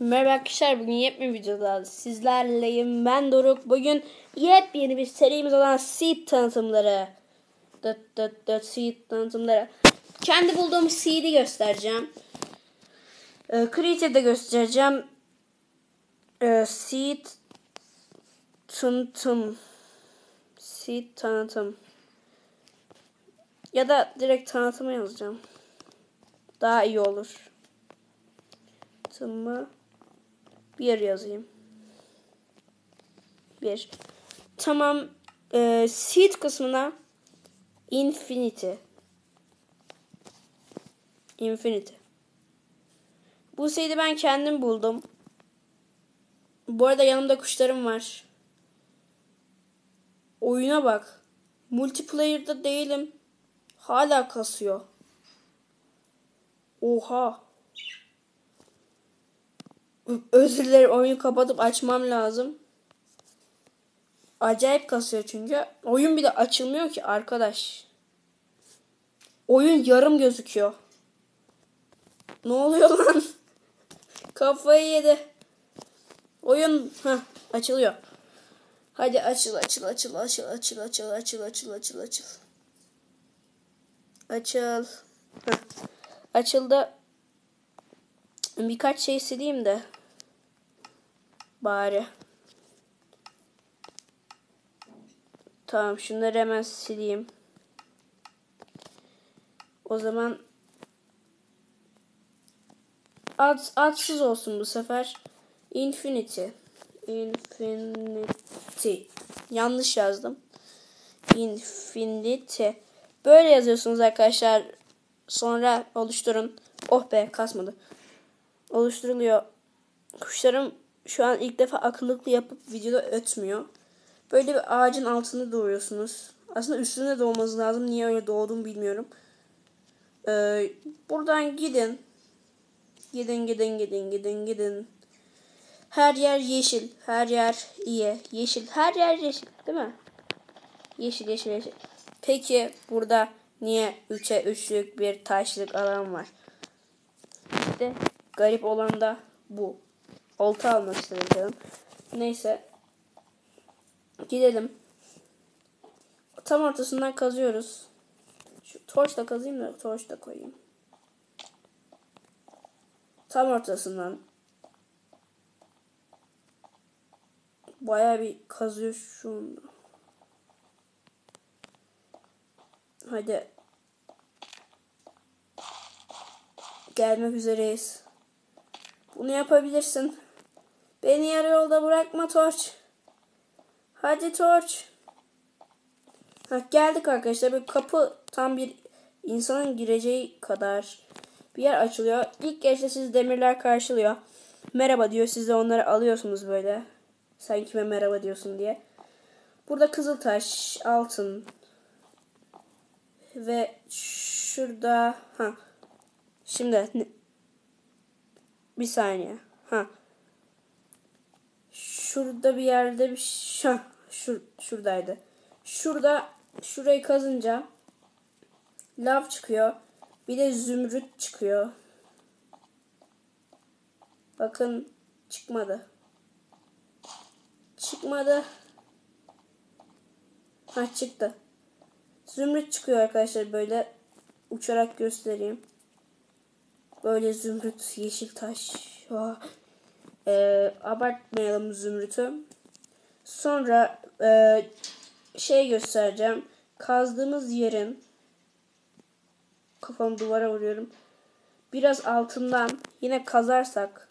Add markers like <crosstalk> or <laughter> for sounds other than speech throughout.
Merhaba arkadaşlar bugün yepyeni videoda sizlerleyim. Ben Doruk. Bugün yepyeni bir serimiz olan seed tanıtımları. Dıt dıt dıt seed tanıtımları. Kendi bulduğum seed'i göstereceğim. Ee, Creative'de göstereceğim. Ee, seed tanıtım. Seed tanıtım. Ya da direkt tanıtımı yazacağım. Daha iyi olur. Tanıtımı bir yazayım. Bir. Tamam. E, seed kısmına infinity. Infinity. Bu seed'i ben kendim buldum. Bu arada yanımda kuşlarım var. Oyuna bak. Multiplayer'da değilim. Hala kasıyor. Oha. Özür dilerim oyunu kapatıp açmam lazım. Acayip kasıyor çünkü. Oyun bir de açılmıyor ki arkadaş. Oyun yarım gözüküyor. Ne oluyor lan? <laughs> Kafayı yedi. Oyun heh, açılıyor. Hadi açıl açıl açıl açıl açıl açıl açıl açıl açıl açıl. Açıl. Heh. Açıldı. Birkaç şey sileyim de. Bari. Tamam şunları hemen sileyim. O zaman ad, adsız olsun bu sefer. Infinity. Infinity. Yanlış yazdım. Infinity. Böyle yazıyorsunuz arkadaşlar. Sonra oluşturun. Oh be kasmadı. Oluşturuluyor. Kuşlarım şu an ilk defa akıllıklı yapıp videoda ötmüyor. Böyle bir ağacın altında doğuyorsunuz. Aslında üstünde doğmanız lazım. Niye öyle doğdum bilmiyorum. Ee, buradan gidin. Gidin gidin gidin gidin gidin. Her yer yeşil. Her yer iyi. Yeşil. Her yer yeşil. Değil mi? Yeşil yeşil yeşil. Peki burada niye 3'e 3'lük bir taşlık alan var? İşte garip olan da bu. Olta almak istedim. Neyse. Gidelim. Tam ortasından kazıyoruz. Şu torçla kazayım da torç da koyayım. Tam ortasından. Baya bir kazıyor şu anda. Hadi. Gelmek üzereyiz. Bunu yapabilirsin. Beni yarı yolda bırakma Torç. Hadi Torç. Ha, geldik arkadaşlar. Bir kapı tam bir insanın gireceği kadar bir yer açılıyor. İlk geçte siz demirler karşılıyor. Merhaba diyor. Siz de onları alıyorsunuz böyle. Sen kime merhaba diyorsun diye. Burada kızıl taş, altın ve şurada ha şimdi bir saniye. Ha. Şurada bir yerde bir şah şur, şuradaydı. Şurada şurayı kazınca lav çıkıyor. Bir de zümrüt çıkıyor. Bakın çıkmadı. Çıkmadı. Ha çıktı. Zümrüt çıkıyor arkadaşlar böyle uçarak göstereyim. Böyle zümrüt, yeşil taş. Oh. Ee, abartmayalım zümrütü. Sonra e, şey göstereceğim. Kazdığımız yerin kafamı duvara vuruyorum. Biraz altından yine kazarsak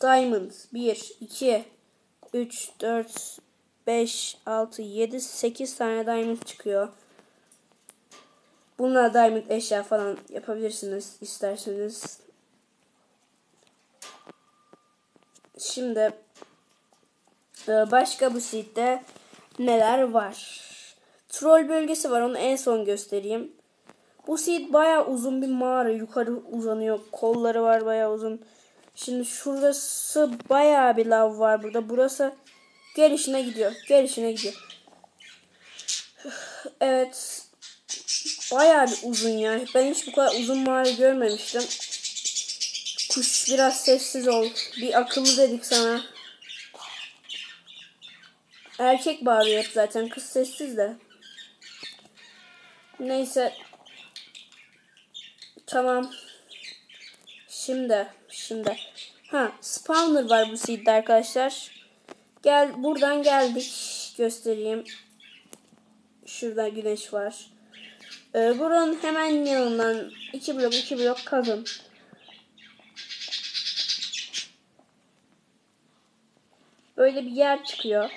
Diamond 1, 2, 3, 4, 5, 6, 7, 8 tane diamond çıkıyor. Bununla diamond eşya falan yapabilirsiniz isterseniz. Şimdi e, başka bu sitede neler var? Troll bölgesi var onu en son göstereyim. Bu seed baya uzun bir mağara yukarı uzanıyor. Kolları var baya uzun. Şimdi şurası baya bir lav var burada. Burası gelişine gidiyor. Gelişine gidiyor. <sighs> Evet Bayağı bir uzun ya. Ben hiç bu kadar uzun mağara görmemiştim. Kuş biraz sessiz ol. Bir akıllı dedik sana. Erkek bağırıyor hep zaten. Kız sessiz de. Neyse. Tamam. Şimdi. Şimdi. Ha spawner var bu seedde arkadaşlar. Gel buradan geldik. Göstereyim. Şurada güneş var. Ee, buranın hemen yanından iki blok iki blok kazın. Böyle bir yer çıkıyor.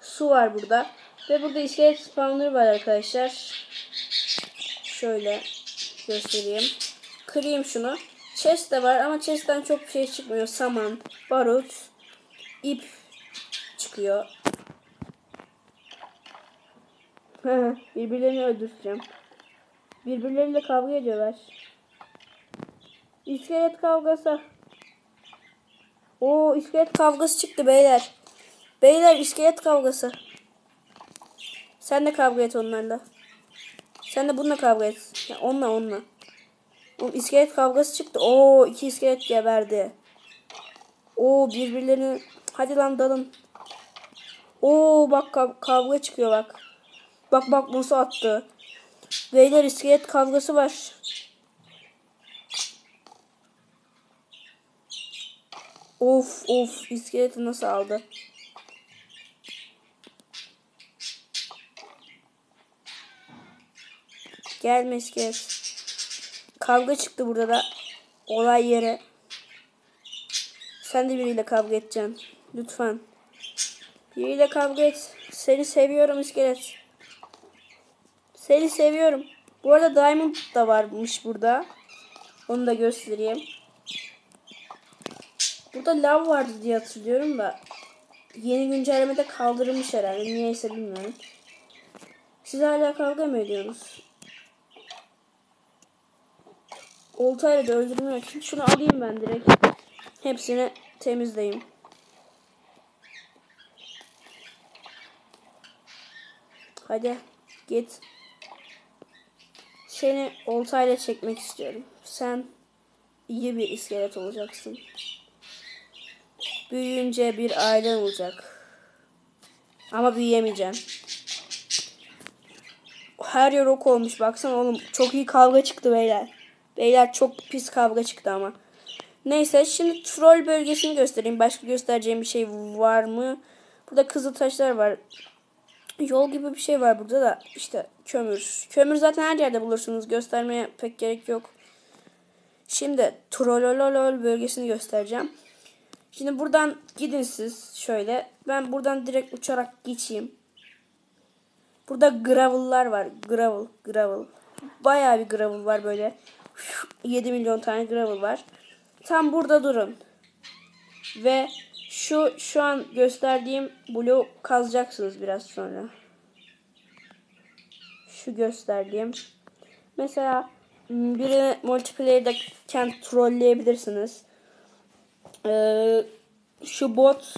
Su var burada. Ve burada iskelet spawner var arkadaşlar. Şöyle göstereyim. Kırayım şunu. Chest de var ama chest'ten çok bir şey çıkmıyor. Saman, barut, ip çıkıyor. Birbirlerini öldüreceğim. Birbirleriyle kavga ediyorlar. İskelet kavgası. O iskelet kavgası çıktı beyler. Beyler iskelet kavgası. Sen de kavga et onlarla. Sen de bununla kavga et. Ya onunla onunla. Oğlum iskelet kavgası çıktı. Oo iki iskelet geberdi. Oo birbirlerini hadi lan dalın. Oo bak kav kavga çıkıyor bak. Bak bak nasıl attı. Beyler iskelet kavgası var. Of of iskeleti nasıl aldı? Gelme iskelet. Kavga çıktı burada da. Olay yere. Sen de biriyle kavga edeceksin. Lütfen. Biriyle kavga et. Seni seviyorum iskelet. Seni seviyorum. Bu arada Diamond da varmış burada. Onu da göstereyim. Burada lav vardı diye hatırlıyorum da. Yeni güncellemede kaldırılmış herhalde. Niyeyse bilmiyorum. Siz hala kavga mı ediyorsunuz? Oltayla da öldürmüyor ki. Şunu alayım ben direkt. Hepsini temizleyeyim. Hadi git. Seni oltayla çekmek istiyorum. Sen iyi bir iskelet olacaksın. Büyüyünce bir ailen olacak. Ama büyüyemeyeceksin. Her yer ok olmuş. Baksana oğlum. Çok iyi kavga çıktı beyler. Beyler çok pis kavga çıktı ama. Neyse şimdi troll bölgesini göstereyim. Başka göstereceğim bir şey var mı? Burada kızıl taşlar var. Yol gibi bir şey var burada da işte kömür. Kömür zaten her yerde bulursunuz. Göstermeye pek gerek yok. Şimdi Trollolol bölgesini göstereceğim. Şimdi buradan gidin siz şöyle. Ben buradan direkt uçarak geçeyim. Burada gravel'lar var. Gravel, gravel. Bayağı bir gravel var böyle. 7 milyon tane gravel var. Tam burada durun. Ve şu şu an gösterdiğim bloğu kazacaksınız biraz sonra. Şu gösterdiğim. Mesela birini multiplayer'da kendi trolleyebilirsiniz. Ee, şu bot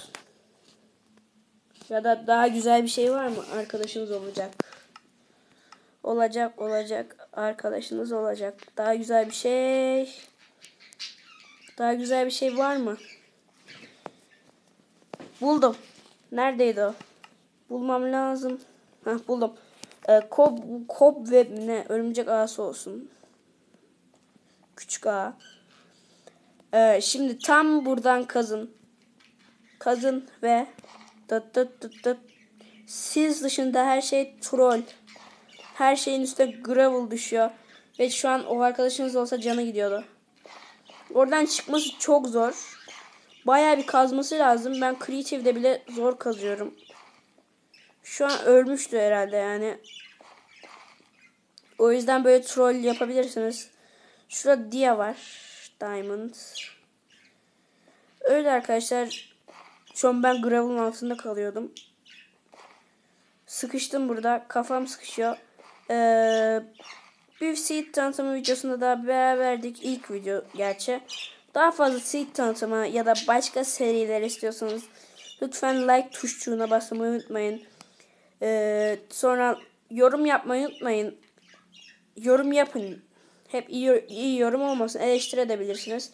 ya da daha güzel bir şey var mı? Arkadaşınız olacak. Olacak, olacak. Arkadaşınız olacak. Daha güzel bir şey. Daha güzel bir şey var mı? Buldum. Neredeydi o? Bulmam lazım. Heh, buldum. Ee, kob, kob ve ne? Örümcek ağası olsun. Küçük ağa. Ee, şimdi tam buradan kazın. Kazın ve dıt dıt dıt dıt. Siz dışında her şey troll. Her şeyin üstüne gravel düşüyor. Ve şu an o arkadaşınız olsa canı gidiyordu. Oradan çıkması çok zor. Baya bir kazması lazım. Ben Creative'de bile zor kazıyorum. Şu an ölmüştü herhalde yani. O yüzden böyle troll yapabilirsiniz. Şurada Dia var. Diamond. Öyle arkadaşlar. Şu an ben gravel'ın altında kalıyordum. Sıkıştım burada. Kafam sıkışıyor. Ee, bir seed tanıtımı videosunda da beraberdik. ilk video gerçi. Daha fazla seed tanıtımı ya da başka seriler istiyorsanız lütfen like tuşçuğuna basmayı unutmayın. Ee, sonra yorum yapmayı unutmayın. Yorum yapın. Hep iyi, iyi yorum olmasın. Eleştirebilirsiniz.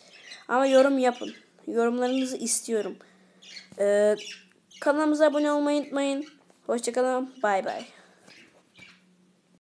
Ama yorum yapın. Yorumlarınızı istiyorum. Ee, kanalımıza abone olmayı unutmayın. Hoşçakalın. Bay bay.